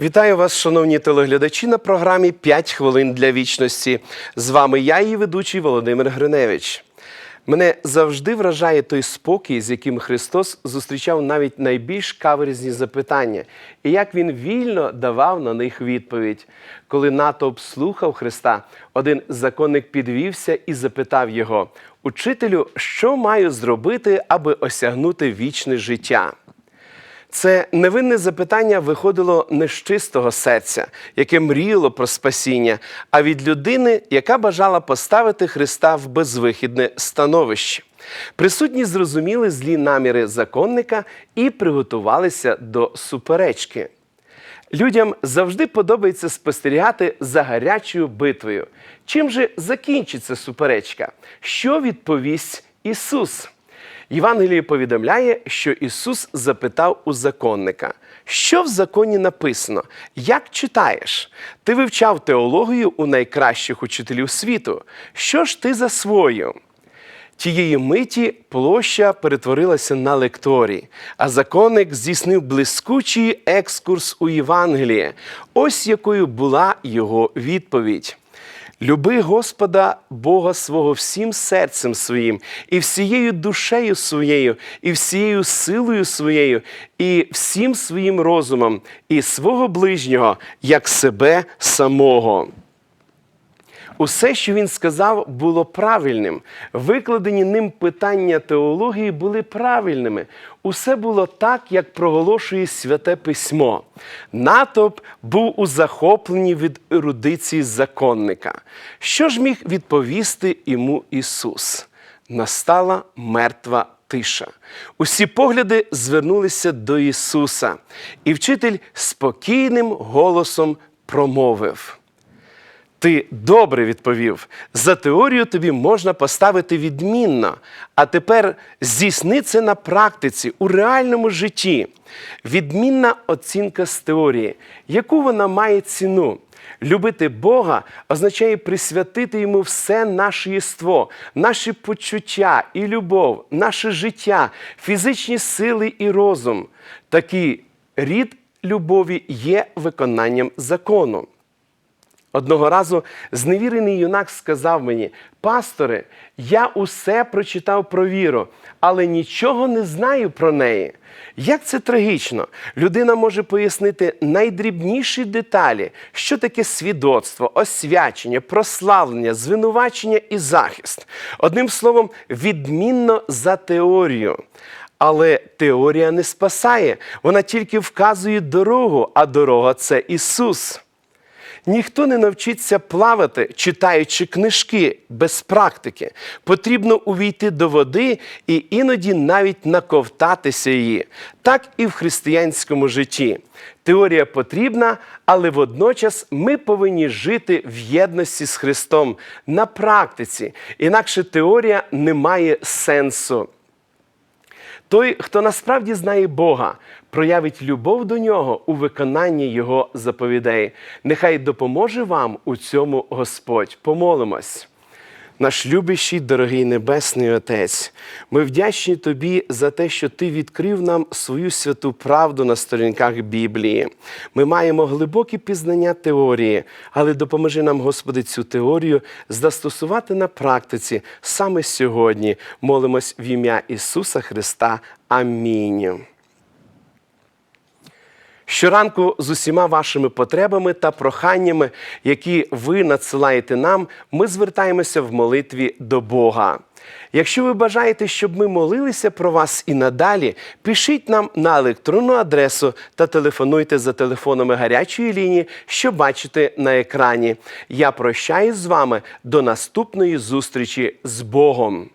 Вітаю вас, шановні телеглядачі, на програмі «5 хвилин для вічності. З вами я, її ведучий Володимир Гриневич. Мене завжди вражає той спокій, з яким Христос зустрічав навіть найбільш каверзні запитання, і як він вільно давав на них відповідь. Коли натовп слухав Христа, один законник підвівся і запитав його: Учителю, що маю зробити, аби осягнути вічне життя? Це невинне запитання виходило не з чистого серця, яке мріяло про спасіння, а від людини, яка бажала поставити Христа в безвихідне становище. Присутні зрозуміли злі наміри законника і приготувалися до суперечки. Людям завжди подобається спостерігати за гарячою битвою. Чим же закінчиться суперечка? Що відповість Ісус? Євангеліє повідомляє, що Ісус запитав у законника, що в законі написано, як читаєш? Ти вивчав теологію у найкращих учителів світу. Що ж ти засвоїв? Тієї миті площа перетворилася на лекторій, а законник здійснив блискучий екскурс у Євангеліє. Ось якою була його відповідь. Люби Господа Бога свого всім серцем своїм, і всією душею своєю, і всією силою своєю, і всім своїм розумом, і свого ближнього, як себе самого. Усе, що він сказав, було правильним. Викладені ним питання теології були правильними. Усе було так, як проголошує святе письмо. Натовп був у захопленні від ерудиції законника. Що ж міг відповісти йому Ісус? Настала мертва тиша. Усі погляди звернулися до Ісуса, і вчитель спокійним голосом промовив. Ти добре відповів. За теорію тобі можна поставити відмінно. А тепер здійсни це на практиці, у реальному житті. Відмінна оцінка з теорії. Яку вона має ціну? Любити Бога означає присвятити йому все наше єство, наші почуття і любов, наше життя, фізичні сили і розум. Такий рід любові є виконанням закону. Одного разу зневірений юнак сказав мені: пасторе, я усе прочитав про віру, але нічого не знаю про неї. Як це трагічно? Людина може пояснити найдрібніші деталі, що таке свідоцтво, освячення, прославлення, звинувачення і захист. Одним словом, відмінно за теорію. Але теорія не спасає, вона тільки вказує дорогу, а дорога це Ісус. Ніхто не навчиться плавати, читаючи книжки без практики. Потрібно увійти до води і іноді навіть наковтатися її. Так і в християнському житті. Теорія потрібна, але водночас ми повинні жити в єдності з Христом на практиці. Інакше теорія не має сенсу. Той, хто насправді знає Бога, проявить любов до нього у виконанні Його заповідей. Нехай допоможе вам у цьому Господь. Помолимось. Наш любящий, дорогий Небесний Отець, ми вдячні Тобі за те, що Ти відкрив нам свою святу правду на сторінках Біблії. Ми маємо глибокі пізнання теорії, але допоможи нам, Господи, цю теорію застосувати на практиці саме сьогодні. Молимось в ім'я Ісуса Христа. Амінь. Щоранку з усіма вашими потребами та проханнями, які ви надсилаєте нам, ми звертаємося в молитві до Бога. Якщо ви бажаєте, щоб ми молилися про вас і надалі, пишіть нам на електронну адресу та телефонуйте за телефонами гарячої лінії, що бачите на екрані. Я прощаюсь з вами до наступної зустрічі з Богом.